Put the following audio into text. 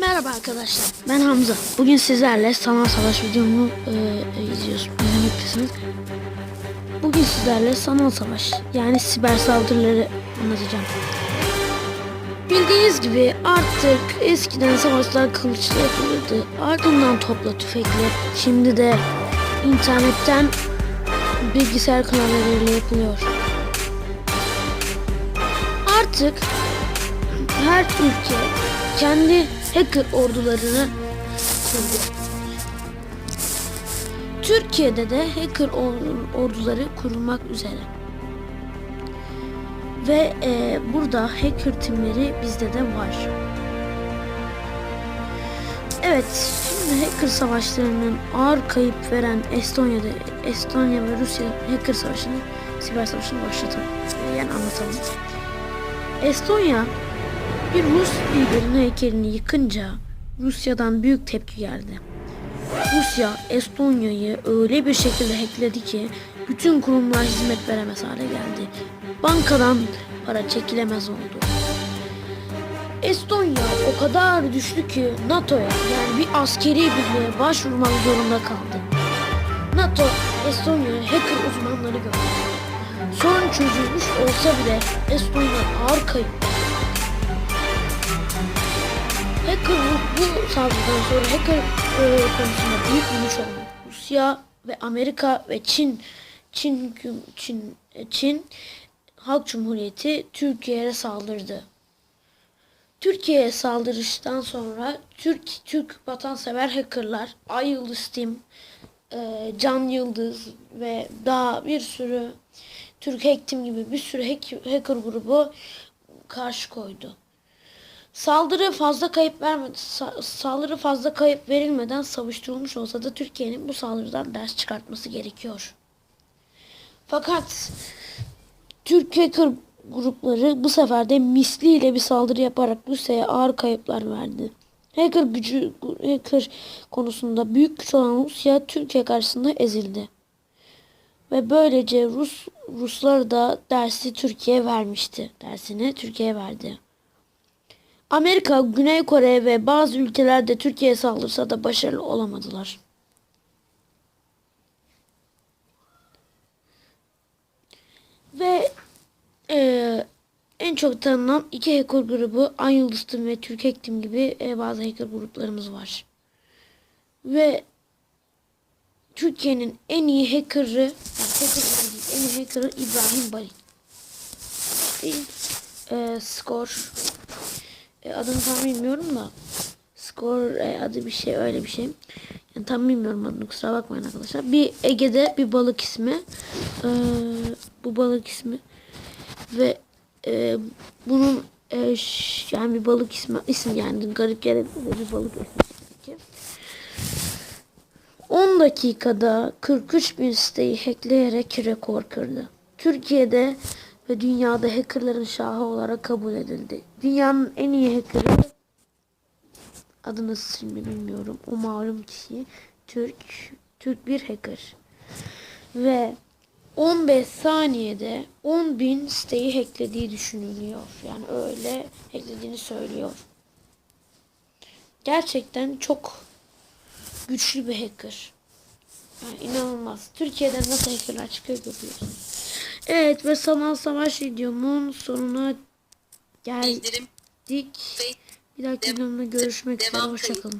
Merhaba arkadaşlar. Ben Hamza. Bugün sizlerle sanal savaş videomu e, e, izliyorsunuz. Bugün sizlerle sanal savaş yani siber saldırıları anlatacağım. Bildiğiniz gibi artık eskiden savaşlar kılıçla yapılırdı. Ardından topla tüfekle. Şimdi de internetten bilgisayar kanallarıyla yapılıyor. Artık her ülke kendi hacker ordularını kurdu. Türkiye'de de hacker or- orduları kurulmak üzere. Ve e, burada hacker timleri bizde de var. Evet, şimdi hacker savaşlarının ağır kayıp veren Estonya'da, Estonya ve Rusya hacker savaşını, siber savaşını başlatalım. Yani anlatalım. Estonya bir Rus liderinin heykelini yıkınca Rusya'dan büyük tepki geldi. Rusya Estonya'yı öyle bir şekilde hackledi ki bütün kurumlar hizmet veremez hale geldi. Bankadan para çekilemez oldu. Estonya o kadar düştü ki NATO'ya yani bir askeri birliğe başvurmak zorunda kaldı. NATO Estonya'ya hacker uzmanları gönderdi. Sorun çözülmüş olsa bile Estonya ağır kayıp Hacker bu, saldırıdan sonra hacker e, konusunda büyük bir oldu. Rusya ve Amerika ve Çin Çin Çin e, Çin Halk Cumhuriyeti Türkiye'ye saldırdı. Türkiye'ye saldırıştan sonra Türk Türk vatansever hackerlar Ay Yıldız e, Can Yıldız ve daha bir sürü Türk Hack gibi bir sürü hack, hacker grubu karşı koydu. Saldırı fazla kayıp vermedi. sa- saldırı fazla kayıp verilmeden savuşturulmuş olsa da Türkiye'nin bu saldırıdan ders çıkartması gerekiyor. Fakat Türk hacker grupları bu sefer de misliyle bir saldırı yaparak Rusya'ya ağır kayıplar verdi. Hacker gücü hacker konusunda büyük güç olan Rusya Türkiye karşısında ezildi. Ve böylece Rus Ruslar da dersi Türkiye vermişti. Dersini Türkiye verdi. Amerika, Güney Kore ve bazı ülkeler de Türkiye'ye saldırsa da başarılı olamadılar. Ve eee, en çok tanınan iki hacker grubu Ay Yıldız Team ve Türk Hack Team gibi e, bazı hacker gruplarımız var. Ve Türkiye'nin en iyi hacker'ı, yani hacker en iyi hacker'ı İbrahim Bali. Değil. Eee skor e, adını tam bilmiyorum da skor e, adı bir şey öyle bir şey. Yani tam bilmiyorum adını kusura bakmayın arkadaşlar. Bir Ege'de bir balık ismi. Ee, bu balık ismi ve e, bunun e, yani bir balık ismi isim yani garip de bir balık ismi tabii ki. 10 dakikada 43 bin siteyi hackleyerek rekor kırdı. Türkiye'de ve dünyada hackerların şahı olarak kabul edildi. Dünyanın en iyi hackerı adını şimdi bilmiyorum. O malum kişi Türk Türk bir hacker. Ve 15 saniyede 10 bin siteyi hacklediği düşünülüyor. Yani öyle hacklediğini söylüyor. Gerçekten çok güçlü bir hacker. Yani inanılmaz. Türkiye'den nasıl hackerlar çıkıyor görüyorsunuz. Evet ve sanal savaş videomun sonuna geldik. Bir dahaki videomda görüşmek üzere. Hoşçakalın.